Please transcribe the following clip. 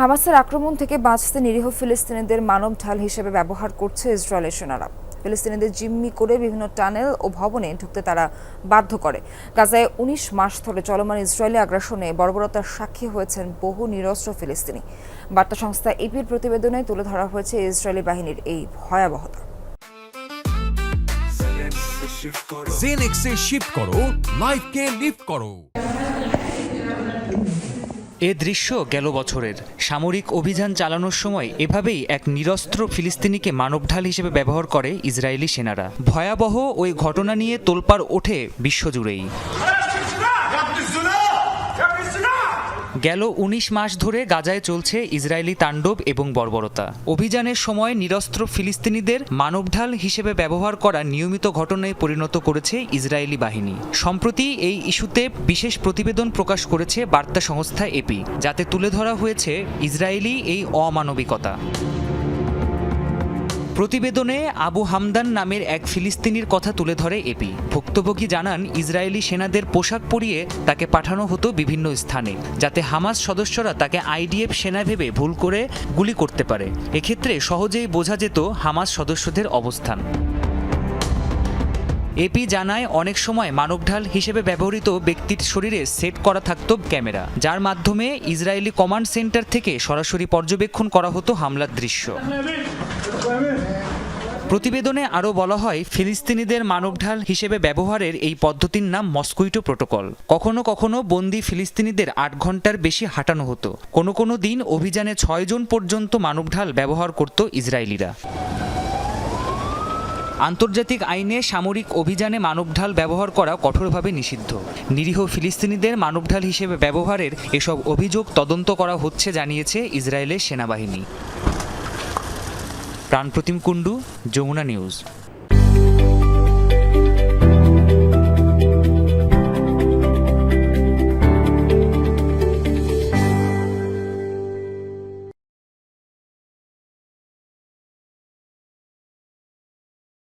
হামাসের আক্রমণ থেকে বাঁচতে নিরীহ ফিলিস্তিনিদের মানব ঢাল হিসেবে ব্যবহার করছে ইসরায়েলের সেনারা। ফিলিস্তিনিদের জিম্মি করে বিভিন্ন টানেল ও ভবনে ঢুকতে তারা বাধ্য করে। গাজায় উনিশ মাস ধরে চলমান ইসরায়েলি আগ্রাসনে বর্বরতার সাক্ষী হয়েছেন বহু নিরস্ত্র ফিলিস্তিনি। বার্তা সংস্থা এপির প্রতিবেদনে তুলে ধরা হয়েছে ইসরায়েলি বাহিনীর এই ভয়াবহতা। জেনেক্সে শিফট করো লাইফকে লিফট করো। এ দৃশ্য গেল বছরের। সামরিক অভিযান চালানোর সময় এভাবেই এক নিরস্ত্র ফিলিস্তিনিকে মানবঢাল হিসেবে ব্যবহার করে ইসরায়েলি সেনারা। ভয়াবহ ওই ঘটনা নিয়ে তোলপাড় ওঠে বিশ্বজুড়েই। গেল ১৯ মাস ধরে গাজায় চলছে ইসরায়েলি তাণ্ডব এবং বর্বরতা। অভিযানের সময় নিরস্ত্র ফিলিস্তিনিদের মানবঢাল হিসেবে ব্যবহার করা নিয়মিত ঘটনায় পরিণত করেছে ইসরায়েলি বাহিনী। সম্প্রতি এই ইস্যুতে বিশেষ প্রতিবেদন প্রকাশ করেছে বার্তা সংস্থা এপি, যাতে তুলে ধরা হয়েছে ইসরায়েলি এই অমানবিকতা। প্রতিবেদনে আবু হামদান নামের এক ফিলিস্তিনির কথা তুলে ধরে এপি ভুক্তভোগী জানান, ইসরায়েলি সেনাদের পোশাক পরিয়ে তাকে পাঠানো হতো বিভিন্ন স্থানে, যাতে হামাস সদস্যরা তাকে আইডিএফ সেনা ভেবে ভুল করে গুলি করতে পারে। এক্ষেত্রে সহজেই বোঝা যেত হামাস সদস্যদের অবস্থান। এপি জানায়, অনেক সময় মানবঢাল হিসেবে ব্যবহৃত ব্যক্তির শরীরে সেট করা থাকত ক্যামেরা, যার মাধ্যমে ইসরায়েলি কমান্ড সেন্টার থেকে সরাসরি পর্যবেক্ষণ করা হতো হামলার দৃশ্য। প্রতিবেদনে আরও বলা হয়, ফিলিস্তিনিদের মানবঢাল হিসেবে ব্যবহারের এই পদ্ধতির নাম মস্কুইটো প্রোটোকল। কখনো কখনো বন্দি ফিলিস্তিনিদের আট ঘণ্টার বেশি হাঁটানো হতো। কোনো কোনো দিন অভিযানে ছয়জন পর্যন্ত মানবঢাল ব্যবহার করত ইসরায়েলিরা। আন্তর্জাতিক আইনে সামরিক অভিযানে মানবঢাল ব্যবহার করা কঠোরভাবে নিষিদ্ধ। নিরীহ ফিলিস্তিনিদের মানবঢাল হিসেবে ব্যবহারের এসব অভিযোগ তদন্ত করা হচ্ছে, জানিয়েছে ইসরায়েলের সেনাবাহিনী। প্রাণপ্রতিম কুণ্ডু, যমুনা নিউজ।